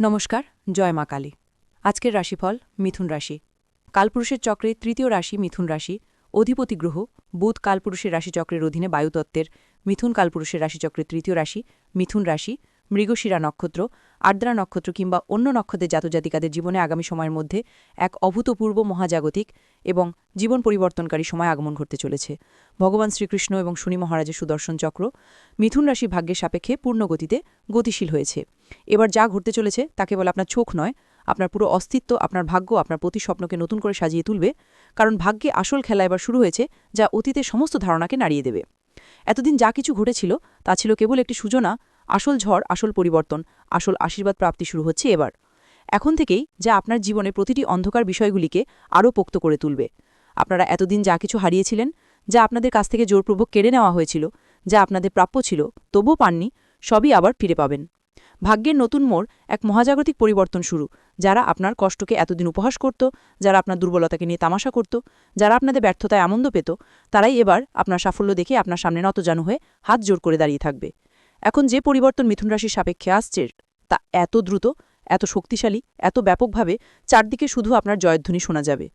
নমস্কার, জয় মা কালী। আজকের রাশিফল মিথুন রাশি। কালপুরুষের চক্রে তৃতীয় রাশি মিথুন রাশি। অধিপতি গ্রহ, বুধ কালপুরুষের রাশিচক্রের অধীনে বায়ুতত্ত্বের। মিথুন কালপুরুষের রাশিচক্রের তৃতীয় রাশি মিথুন রাশি। মৃগশিরা নক্ষত্র আর্দ্রা নক্ষত্র কিংবা অন্য নক্ষত্রের জাতজাতিকাদের জীবনে আগামী সময়ের মধ্যে এক অভূতপূর্ব মহাজাগতিক এবং জীবন পরিবর্তনকারী সময় আগমন ঘটতে চলেছে। ভগবান শ্রীকৃষ্ণ এবং শনি মহারাজের সুদর্শন চক্র মিথুন রাশি ভাগ্যের সাপেক্ষে পূর্ণ গতিতে গতিশীল হয়েছে। এবার যা ঘটতে চলেছে তাকে বলে আপনার চোখ নয়, আপনার পুরো অস্তিত্ব, আপনার ভাগ্য, আপনার প্রতি স্বপ্নকে নতুন করে সাজিয়ে তুলবে, কারণ ভাগ্যে আসল খেলা এবার শুরু হয়েছে যা অতীতের সমস্ত ধারণাকে নাড়িয়ে দেবে। এতদিন যা কিছু ঘটেছিল তা ছিল কেবল একটি সূচনা আসল ঝড়, আসল পরিবর্তন, আসল আশীর্বাদ প্রাপ্তি শুরু হচ্ছে এবার। এখন থেকেই যা আপনার জীবনে প্রতিটি অন্ধকার বিষয়গুলিকে আরও পোক্ত করে তুলবে। আপনারা এতদিন যা কিছু হারিয়েছিলেন, যা আপনাদের কাছ থেকে জোরপূর্বক কেড়ে নেওয়া হয়েছিল, যা আপনাদের প্রাপ্য ছিল, তবুও পাননি, সবই আবার ফিরে পাবেন। ভাগ্যের নতুন মোড়, এক মহাজাগতিক পরিবর্তন শুরু, যারা আপনার কষ্টকে এতদিন উপহাস করত, যারা আপনার দুর্বলতাকে নিয়ে তামাশা করত, যারা আপনাদের ব্যর্থতায় আনন্দ পেত, তারাই এবার আপনার সাফল্য দেখে আপনার সামনে নতজানু হয়ে হাত জোর করে দাঁড়িয়ে থাকবে। এখন যে পরিবর্তন মিথুন রাশির সাপেক্ষে আসছে, তা এত দ্রুত, এত শক্তিশালী, এত ব্যাপকভাবে চারদিকে শুধু আপনার জয়ধ্বনি শোনা যাবে।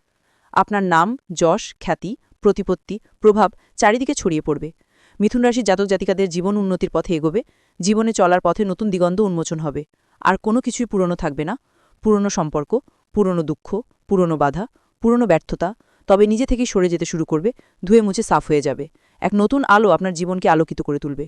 আপনার নাম, যশ, খ্যাতি, প্রতিপত্তি, প্রভাব চারিদিকে ছড়িয়ে পড়বে। মিথুন রাশির জাতক জাতিকাদের জীবন উন্নতির পথে এগোবে, জীবনে চলার পথে নতুন দিগন্ত উন্মোচন হবে। আর কোনো কিছুই পুরনো থাকবে না। পুরনো সম্পর্ক, পুরনো দুঃখ, পুরনো বাধা, পুরনো ব্যর্থতা, তবে নিজে থেকেই সরে যেতে শুরু করবে, ধুয়ে মুছে সাফ হয়ে যাবে। এক নতুন আলো আপনার জীবনকে আলোকিত করে তুলবে।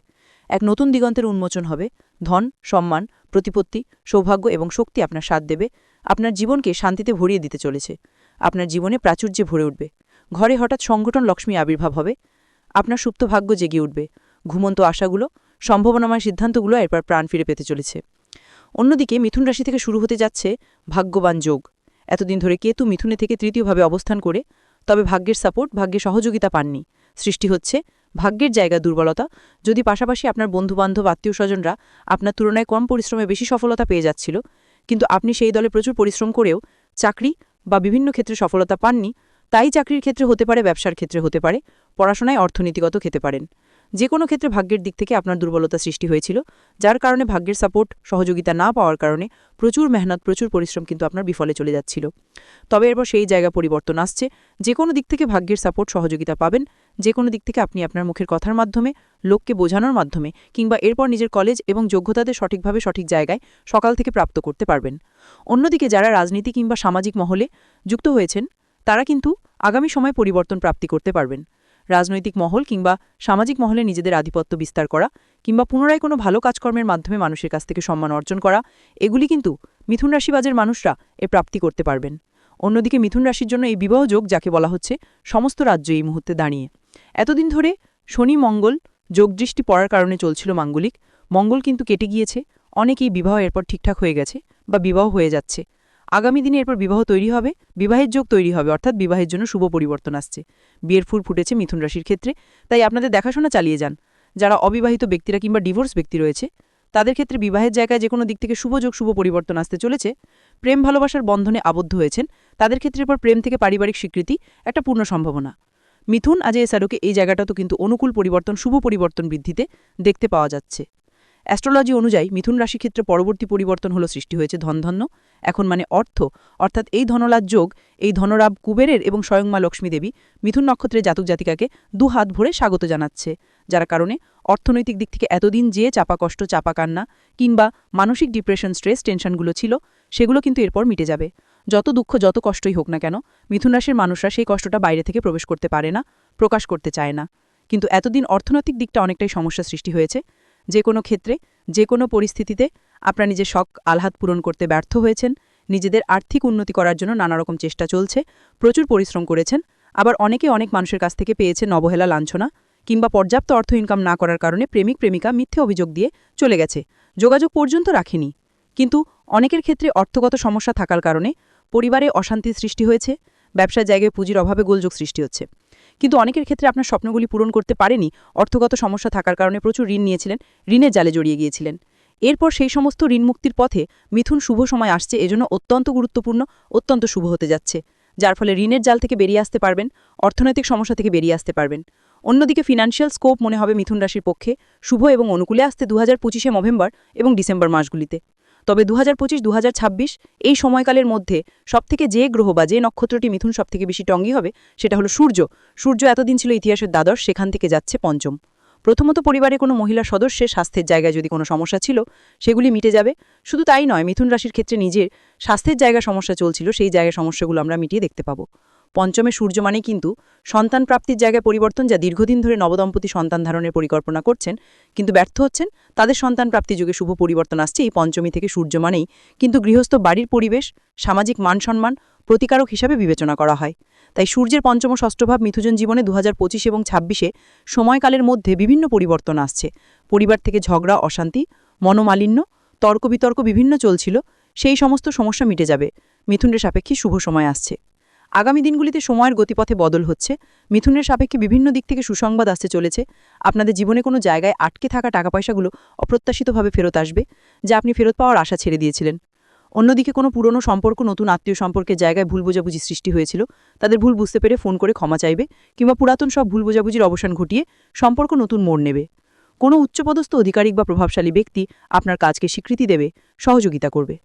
এক নতুন দিগন্তের উন্মোচন হবে। ধন, সম্মান, প্রতিপত্তি, সৌভাগ্য এবং শক্তি আপনার সাথ দেবে। আপনার জীবনকে শান্তিতে ভরিয়ে দিতে চলেছে। আপনার জীবনে প্রাচুর্যে ভরে উঠবে। ঘরে হঠাৎ সংগঠন লক্ষ্মী আবির্ভাব হবে। আপনার সুপ্ত ভাগ্য জেগে উঠবে। ঘুমন্ত আশাগুলো, সম্ভাবনাময় সিদ্ধান্তগুলো এরপর প্রাণ ফিরে পেতে চলেছে। অন্যদিকে মিথুন রাশি থেকে শুরু হতে যাচ্ছে ভাগ্যবান যোগ। এতদিন ধরে কেতু মিথুনে থেকে তৃতীয়ভাবে অবস্থান করে, তবে ভাগ্যের সাপোর্ট, ভাগ্যে সহযোগিতা পাননি। সৃষ্টি হচ্ছে ভাগ্যের জায়গা দুর্বলতা। যদি পাশাপাশি আপনার বন্ধুবান্ধব আত্মীয় স্বজনরা আপনার তুলনায় কম পরিশ্রমে বেশি সফলতা পেয়ে যাচ্ছিল, কিন্তু আপনি সেই দলে প্রচুর পরিশ্রম করেও চাকরি বা বিভিন্ন ক্ষেত্রে সফলতা পাননি, তাই চাকরির ক্ষেত্রে হতে পারে, ব্যবসার ক্ষেত্রে হতে পারে, পড়াশোনায় অর্থনীতিগত খেতে পারেন। যে কোনো ক্ষেত্রে ভাগ্যের দিক থেকে আপনার দুর্বলতা সৃষ্টি হয়েছিল, যার কারণে ভাগ্যের সাপোর্ট সহযোগিতা না পাওয়ার কারণে প্রচুর মেহনত, প্রচুর পরিশ্রম কিন্তু আপনার বিফলে চলে যাচ্ছিল। তবে এরপর সেই জায়গা পরিবর্তন আসছে। যে কোনো দিক থেকে ভাগ্যের সাপোর্ট সহযোগিতা পাবেন যে কোনো দিক থেকে আপনি আপনার মুখের কথার মাধ্যমে, লোককে বোঝানোর মাধ্যমে, কিংবা এরপর নিজের কলেজ এবং যোগ্যতাদের সঠিকভাবে সঠিক জায়গায় সকাল থেকে প্রাপ্ত করতে পারবেন। অন্যদিকে যারা রাজনীতি কিংবা সামাজিক মহলে যুক্ত হয়েছেন, তারা কিন্তু আগামী সময় পরিবর্তন প্রাপ্তি করতে পারবেন। রাজনৈতিক মহল কিংবা সামাজিক মহলে নিজেদের আধিপত্য বিস্তার করা কিংবা পুনরায় কোনো ভালো কাজকর্মের মাধ্যমে মানুষের কাছ থেকে সম্মান অর্জন করা, এগুলি কিন্তু মিথুন রাশিবাজের মানুষরা এ প্রাপ্তি করতে পারবেন। অন্যদিকে মিথুন রাশির জন্য এই বিবাহ যোগ, যাকে বলা হচ্ছে, সমস্ত রাজ্য এই মুহূর্তে দাঁড়িয়ে। এতদিন ধরে শনি, মঙ্গল, যোগদৃষ্টি পড়ার কারণে চলছিল মাঙ্গলিক। মঙ্গল কিন্তু কেটে গিয়েছে, অনেকেই বিবাহ এরপর ঠিকঠাক হয়ে গেছে বা বিবাহ হয়ে যাচ্ছে। আগামী দিনে এরপর বিবাহ তৈরি হবে, বিবাহের যোগ তৈরি হবে, অর্থাৎ বিবাহের জন্য শুভ পরিবর্তন আসছে। বিয়ের ফুল ফুটেছে মিথুন রাশির ক্ষেত্রে, তাই আপনাদের দেখাশোনা চালিয়ে যান। যারা অবিবাহিত ব্যক্তিরা কিংবা ডিভোর্স ব্যক্তি রয়েছে, তাদের ক্ষেত্রে বিবাহের জায়গায় যে কোনো দিক থেকে শুভযোগ শুভ পরিবর্তন আসতে চলেছে। প্রেম ভালোবাসার বন্ধনে আবদ্ধ হয়েছেন, তাদের ক্ষেত্রে এরপর প্রেম থেকে পারিবারিক স্বীকৃতি একটা পূর্ণ সম্ভাবনা। মিথুন আজ এসারোকে এই জায়গাটা তো কিন্তু অনুকূল পরিবর্তন, শুভ পরিবর্তন বৃদ্ধিতে দেখতে পাওয়া যাচ্ছে। অ্যাস্ট্রোলজি অনুযায়ী মিথুন রাশি ক্ষেত্রে পরবর্তী পরিবর্তন হলো সৃষ্টি হয়েছে ধনধন্য। এখন মানে অর্থ, অর্থাৎ এই ধনলাভ যোগ, এই ধনরাব কুবেরের এবং স্বয়ং মা লক্ষ্মী দেবী মিথুন নক্ষত্রের জাতক জাতিকাকে দু হাত ভরে স্বাগত জানাচ্ছে, যার কারণে অর্থনৈতিক দিক থেকে এতদিন যে চাপা কষ্ট, চাপা কান্না কিংবা মানসিক ডিপ্রেশন স্ট্রেস টেনশনগুলো ছিল, সেগুলো কিন্তু এরপর মিটে যাবে। যত দুঃখ, যত কষ্টই হোক না কেন, মিথুন রাশির মানুষরা সেই কষ্টটা বাইরে থেকে প্রবেশ করতে পারে না, প্রকাশ করতে চায় না। কিন্তু এতদিন অর্থনৈতিক দিকটা অনেকটাই সমস্যা সৃষ্টি হয়েছে যে কোনো ক্ষেত্রে, যে কোনো পরিস্থিতিতে আপনারা নিজের শখ, আহ্লাদ পূরণ করতে ব্যর্থ হয়েছেন। নিজেদের আর্থিক উন্নতি করার জন্য নানা রকম চেষ্টা চলছে। প্রচুর পরিশ্রম করেছেন। আবার অনেকে অনেক মানুষের কাছ থেকে পেয়েছে নবহেলা লাঞ্ছনা কিংবা পর্যাপ্ত অর্থ ইনকাম না করার কারণে প্রেমিক, প্রেমিকা মিথ্যে অভিযোগ দিয়ে চলে গেছে। যোগাযোগ পর্যন্ত রাখেনি। কিন্তু অনেকের ক্ষেত্রে অর্থগত সমস্যা থাকার কারণে পরিবারে অশান্তির সৃষ্টি হয়েছে। ব্যবসার জায়গায় পুঁজির অভাবে গোলযোগ সৃষ্টি হচ্ছে। কিন্তু অনেকের ক্ষেত্রে আপনার স্বপ্নগুলি পূরণ করতে পারেনি। অর্থগত সমস্যা থাকার কারণে প্রচুর ঋণ নিয়েছিলেন, ঋণের জালে জড়িয়ে গিয়েছিলেন। এরপর সেই সমস্ত ঋণ মুক্তির পথে মিথুন শুভ সময় আসছে, এজন্য অত্যন্ত গুরুত্বপূর্ণ, অত্যন্ত শুভ হতে যাচ্ছে। যার ফলে ঋণের জাল থেকে বেরিয়ে আসতে পারবেন, অর্থনৈতিক সমস্যা থেকে বেরিয়ে আসতে পারবেন। অন্যদিকে ফিনান্সিয়াল স্কোপ মনে হবে মিথুন রাশির পক্ষে, শুভ এবং অনুকূলে আসতে দু হাজার নভেম্বর এবং ডিসেম্বর মাসগুলিতে। তবে দু হাজার পঁচিশ এই সময়কালের মধ্যে সবথেকে যে গ্রহ বা যে নক্ষত্রটি মিথুন সবথেকে বেশি টঙ্গি হবে সেটা হলো সূর্য। সূর্য এতদিন ছিল ইতিহাসের দ্বাদশ, সেখান থেকে যাচ্ছে পঞ্চম। প্রথমত পরিবারে কোনো মহিলা সদস্যের স্বাস্থ্যের জায়গায় যদি কোনো সমস্যা ছিল, সেগুলি মিটে যাবে। শুধু তাই নয়, মিথুন রাশির ক্ষেত্রে নিজের স্বাস্থ্যের জায়গা সমস্যা চলছিল, সেই জায়গায় সমস্যাগুলো আমরা মিটিয়ে দেখতে পাবো। পঞ্চমে সূর্য মানে কিন্তু সন্তান প্রাপ্তির জায়গায় পরিবর্তন যা দীর্ঘদিন ধরে নবদম্পতি সন্তান ধারণের পরিকল্পনা করছেন। কিন্তু ব্যর্থ হচ্ছেন, তাদের সন্তান প্রাপ্তি যুগে শুভ পরিবর্তন আসছে। এই পঞ্চমী থেকে সূর্য মানেই কিন্তু গৃহস্থ বাড়ির পরিবেশ, সামাজিক মান সম্মান, প্রতিকারক হিসাবে বিবেচনা করা হয়। তাই সূর্যের পঞ্চম ষষ্ঠভাব মিথুজন জীবনে দু হাজার পঁচিশ এবং ছাব্বিশে সময়কালের মধ্যে বিভিন্ন পরিবর্তন আসছে। পরিবার থেকে ঝগড়া, অশান্তি, মনোমালিন্য, তর্ক বিতর্ক বিভিন্ন চলছিল, সেই সমস্ত সমস্যা মিটে যাবে। মিথুনের সাপেক্ষে শুভ সময় আসছে। আগামী দিনগুলিতে সময়ের গতিপথে বদল হচ্ছে। মিথুনের সাপেক্ষে বিভিন্ন দিক থেকে সুসংবাদ আসতে চলেছে। আপনাদের জীবনে কোনো জায়গায় আটকে থাকা টাকা পয়সাগুলো অপ্রত্যাশিতভাবে ফেরত আসবে, যা আপনি ফেরত পাওয়ার আশা ছেড়ে দিয়েছিলেন। অন্যদিকে কোনো পুরনো সম্পর্ক, নতুন আত্মীয় সম্পর্কের জায়গায় ভুল বোঝাবুঝি সৃষ্টি হয়েছিল। তাদের ভুল বুঝতে পেরে ফোন করে ক্ষমা চাইবে কিংবা পুরাতন সব ভুল বোঝাবুঝির অবসান ঘটিয়ে সম্পর্ক নতুন মোড় নেবে। কোনো উচ্চপদস্থ, অধিকারিক বা প্রভাবশালী ব্যক্তি আপনার কাজকে স্বীকৃতি দেবে, সহযোগিতা করবে।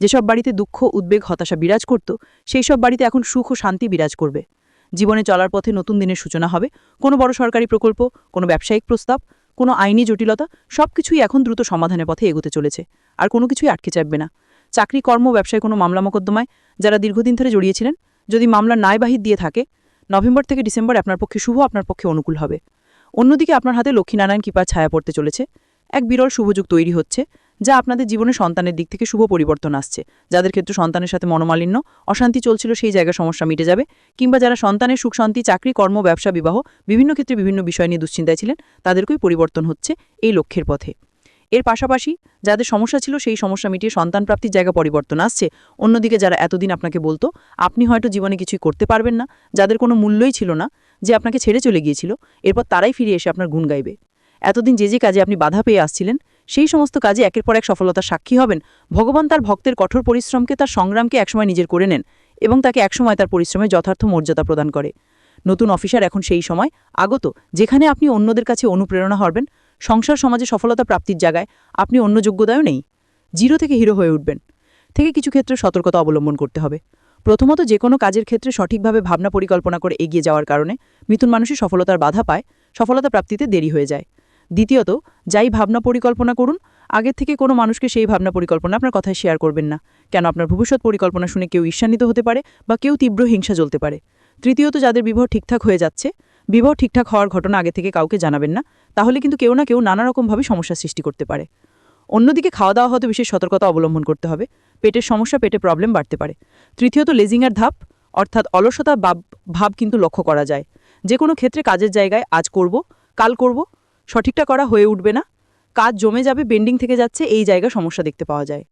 যেসব বাড়িতে দুঃখ, উদ্বেগ, হতাশা বিরাজ করত, সেই সব বাড়িতে এখন সুখ ও শান্তি বিরাজ করবে। জীবনে চলার পথে নতুন দিনের সূচনা হবে। কোনো বড় সরকারি প্রকল্প, কোনো ব্যবসায়িক প্রস্তাব, কোনো আইনি জটিলতা, সবকিছুই এখন দ্রুত সমাধানের পথে এগোতে চলেছে। আর কোনো কিছুই আটকে চাপবে না। চাকরি, কর্ম, ব্যবসায় কোনো মামলা মোকদ্দমায় যারা দীর্ঘদিন ধরে জড়িয়েছিলেন, যদি মামলা ন্যায়বাহিত দিয়ে থাকে, নভেম্বর থেকে ডিসেম্বর আপনার পক্ষে শুভ, আপনার পক্ষে অনুকূল হবে। অন্যদিকে আপনার হাতে লক্ষ্মীনারায়ণ কৃপার ছায়া পড়তে চলেছে। এক বিরল শুভযুগ তৈরি হচ্ছে। যা আপনাদের জীবনে সন্তানের দিক থেকে শুভ পরিবর্তন আসছে। যাদের ক্ষেত্রে সন্তানের সাথে মনোমালিন্য, অশান্তি চলছিল, সেই জায়গায় সমস্যা মিটে যাবে। কিংবা যারা সন্তানের সুখ, শান্তি, চাকরি, কর্ম, ব্যবসা, বিবাহ, বিভিন্ন ক্ষেত্রে বিভিন্ন বিষয় নিয়ে দুশ্চিন্তায় ছিলেন, তাদেরকেই পরিবর্তন হচ্ছে এই লক্ষ্যের পথে। এর পাশাপাশি যাদের সমস্যা ছিল, সেই সমস্যা মিটিয়ে সন্তান প্রাপ্তির জায়গা পরিবর্তন আসছে। অন্যদিকে যারা এতদিন আপনাকে বলতো, আপনি হয়তো জীবনে কিছুই করতে পারবেন না, যাদের কোনো মূল্যই ছিল না, যে আপনাকে ছেড়ে চলে গিয়েছিল, এরপর তারাই ফিরে এসে আপনার গুণ গাইবে। এতদিন যে যে কাজে আপনি বাধা পেয়ে আসছিলেন সেই সমস্ত কাজে একের পর এক সফলতার সাক্ষী হবেন। ভগবান তার ভক্তের কঠোর পরিশ্রমকে তার সংগ্রামকে একসময় নিজের করে নেন এবং তাকে একসময় তার পরিশ্রমে যথার্থ মর্যাদা প্রদান করে। নতুন অফিসার এখন সেই সময়। আগত, যেখানে আপনি অন্যদের কাছে অনুপ্রেরণা হবেন, সংসার সমাজে সফলতা প্রাপ্তির জায়গায় আপনি অন্য যোগ্যতায়ও নেই। জিরো থেকে হিরো হয়ে উঠবেন। থেকে কিছু ক্ষেত্রে সতর্কতা অবলম্বন করতে হবে। প্রথমত, যে কোনো কাজের ক্ষেত্রে সঠিকভাবে ভাবনা পরিকল্পনা করে এগিয়ে যাওয়ার কারণে মিথুন মানুষই সফলতার বাধা পায়, সফলতা প্রাপ্তিতে দেরি হয়ে যায়। দ্বিতীয়ত, যাই ভাবনা পরিকল্পনা করুন, আগের থেকে কোনো মানুষকে সেই ভাবনা পরিকল্পনা আপনার কথায় শেয়ার করবেন না। কেন আপনার ভবিষ্যৎ পরিকল্পনা শুনে কেউ ঈর্ষান্বিত হতে পারে বা কেউ তীব্র হিংসা জ্বলতে পারে। তৃতীয়ত, যাদের বিবাহ ঠিকঠাক হয়ে যাচ্ছে, বিবাহ ঠিকঠাক হওয়ার ঘটনা আগে থেকে কাউকে জানাবেন না, তাহলে কিন্তু কেউ না কেউ নানা রকমভাবে সমস্যার সৃষ্টি করতে পারে। অন্যদিকে খাওয়া দাওয়া হতে বিশেষ সতর্কতা অবলম্বন করতে হবে। পেটের সমস্যা, পেটে প্রবলেম বাড়তে পারে। তৃতীয়ত, লেজিংয়ের ধাপ, অর্থাৎ অলসতা ভাব কিন্তু লক্ষ্য করা যায়। যে কোনো ক্ষেত্রে কাজের জায়গায় আজ করব, কাল করব সঠিকটা করা হয়ে উঠবে না। কাজ জমে যাবে বেন্ডিং থেকে যাচ্ছে, এই জায়গা সমস্যা দেখতে পাওয়া যায়।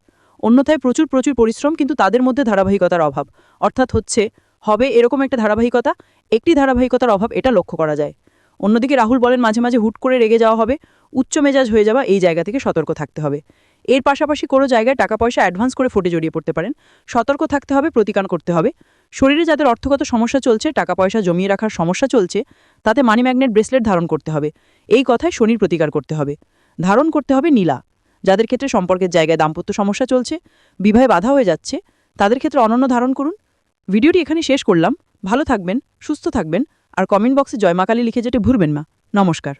অন্যথায় প্রচুর প্রচুর পরিশ্রম, কিন্তু তাদের মধ্যে ধারাবাহিকতার অভাব। অর্থাৎ হচ্ছে, হবে এরকম একটা ধারাবাহিকতা, একটি ধারাবাহিকতার অভাব, এটা লক্ষ্য করা যায়। অন্যদিকে রাহুল বলেন, মাঝে মাঝে হুট করে রেগে যাওয়া হবে, উচ্চ মেজাজ হয়ে যাওয়া, এই জায়গা থেকে সতর্ক থাকতে হবে। এর পাশাপাশি কোনো জায়গায় টাকা পয়সা অ্যাডভান্স করে ফোটে জড়িয়ে পড়তে পারেন। সতর্ক থাকতে হবে, প্রতিকার করতে হবে। শরীরে যাদের অর্থগত সমস্যা চলছে টাকা পয়সা জমিয়ে রাখার সমস্যা চলছে, তাতে মানি ম্যাগনেট ব্রেসলেট ধারণ করতে হবে। এই কথায় শনির প্রতিকার করতে হবে। ধারণ করতে হবে নীলা। যাদের ক্ষেত্রে সম্পর্কের জায়গায় দাম্পত্য সমস্যা চলছে, বিবাহে বাধা হয়ে যাচ্ছে, তাদের ক্ষেত্রে অনন্য ধারণ করুন। ভিডিওটি এখানে শেষ করলাম। ভালো থাকবেন, সুস্থ থাকবেন, আর কমেন্ট বক্সে জয়মাকালী লিখে যেতে ভুলবেন না। নমস্কার।